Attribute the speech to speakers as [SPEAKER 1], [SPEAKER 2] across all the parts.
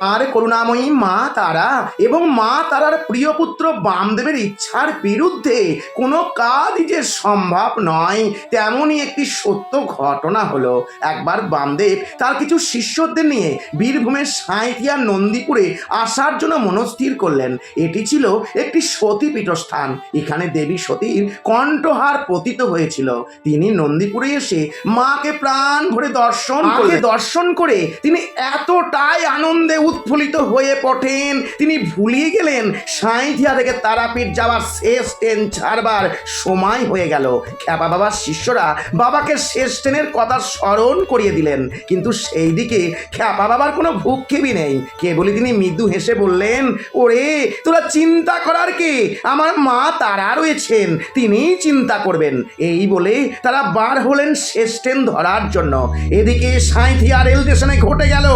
[SPEAKER 1] আর করুণাময়ী মা তারা এবং মা তারার প্রিয় পুত্র বামদেবের ইচ্ছার বিরুদ্ধে কোনো কাজই যে সম্ভব নয় তেমনই একটি সত্য ঘটনা হলো। একবার বামদেব তার কিছু শিষ্যদের নিয়ে বীরভূমের সাঁইথিয়া নন্দীপুরে আসার জন্য মনস্থির করলেন। এটি ছিল একটি সতী পীঠস্থান। এখানে দেবী সতীর কণ্ঠহার পতিত হয়েছিল। তিনি নন্দীপুরে এসে মাকে প্রাণ ভরে দর্শন করে দর্শন করে তিনি এতটাই আনন্দে উৎফুল্লিত হয়ে পঠেন তিনি ভুলিয়ে গেলেন। সাঁইথিয়া থেকে তারাপীঠ যাওয়ার শেষ ট্রেন ছাড়বার সময় হয়ে গেল। খ্যাপা বাবার শিষ্যরা বাবাকে শেষ ট্রেনের কথা স্মরণ করিয়ে দিলেন। কিন্তু সেই দিকে খ্যাপা বাবার কোনো ভূক্ষেপই নেই। কে কেবলই তিনি মৃদু হেসে বললেন, ওরে, তোরা চিন্তা করার কে? আমার মা তারা রয়েছেন। তিনিই চিন্তা করবেন। এই বলে তারা বার হলেন শেষ ট্রেন ধরার জন্য। এদিকে সাঁইথিয়া রেল স্টেশনে ঘটে গেল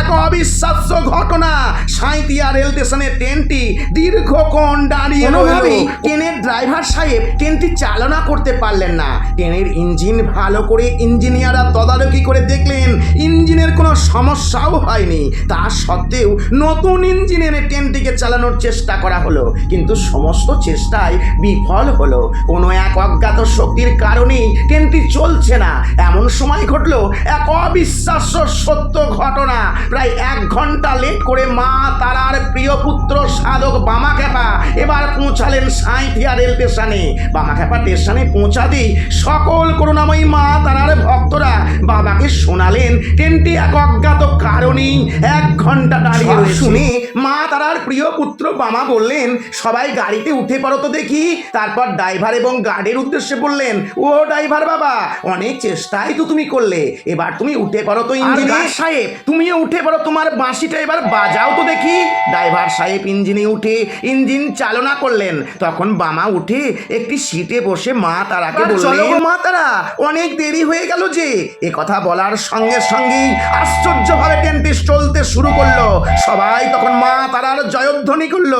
[SPEAKER 1] এক অবিশ্বাস্য ঘটনা সাঁইথিয়া রেল স্টেশনে ট্রেনটি দীর্ঘক্ষণ দাঁড়িয়ে রইল। ট্রেনের ড্রাইভার সাহেব ট্রেনটি চালনা করতে পারলেন না। ট্রেনের ইঞ্জিন ভালো করে ইঞ্জিনিয়াররা তদারকি করে দেখলেন ইঞ্জিনের কোনো সমস্যাও হয়নি। তা সত্ত্বেও নতুন ইঞ্জিন এনে ট্রেনটিকে চালানোর চেষ্টা করা হলো। কিন্তু সমস্ত চেষ্টায় বিফল হলো। কোনো এক অজ্ঞাত শক্তির কারণেই ট্রেনটি চলছে না। এমন সময় ঘটলো এক অবিশ্বাস্য সত্য ঘটনা। প্রায় এক ঘণ্টা লেট করে মা তারার প্রিয় পুত্র সাধক বামাখ্যাপা এবার পৌঁছালেন সাঁইথিয়া রেল স্টেশনে। বামাখ্যাপা স্টেশনে পৌঁছাতেই সকল করুণাময়ী মা তারার ভক্তরা বাবাকে শোনালেন। ট্রেনটি এক অজ্ঞাত কারণেই এক ঘণ্টা দাঁড়িয়ে শুনে মা তারার প্রিয় পুত্র বামা বললেন সবাই গাড়িতে উঠে পড়ো তো দেখি। তারপর ড্রাইভার এবং গার্ডের উদ্দেশ্যে বললেন ও ড্রাইভার বাবা অনেক চেষ্টাই তো তুমি করলে। এবার তুমি উঠে পড়ো তো ইঞ্জিনে। সাহেব তুমিও উঠে পড়ো তোমার বাঁশিটা এবার বাজাও তো দেখি। ড্রাইভার সাহেব ইঞ্জিনে উঠে ইঞ্জিন চালনা করলেন। তখন বামা উঠে একটি সিটে বসে মা তারাকে বললেন মা তারা অনেক দেরি হয়ে গেল যে। এ কথা বলার সঙ্গে সঙ্গেই আশ্চর্যভাবে ট্রেনটি চলতে শুরু করল। সবাই তখন মা তারার জয়ধ্বনি করল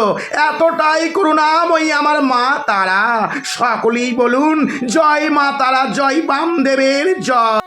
[SPEAKER 1] এতটাই করুণাময়ী আমার মা তারা। সকলেই বলুন জয় মা তারা জয় বামদেবের জয়।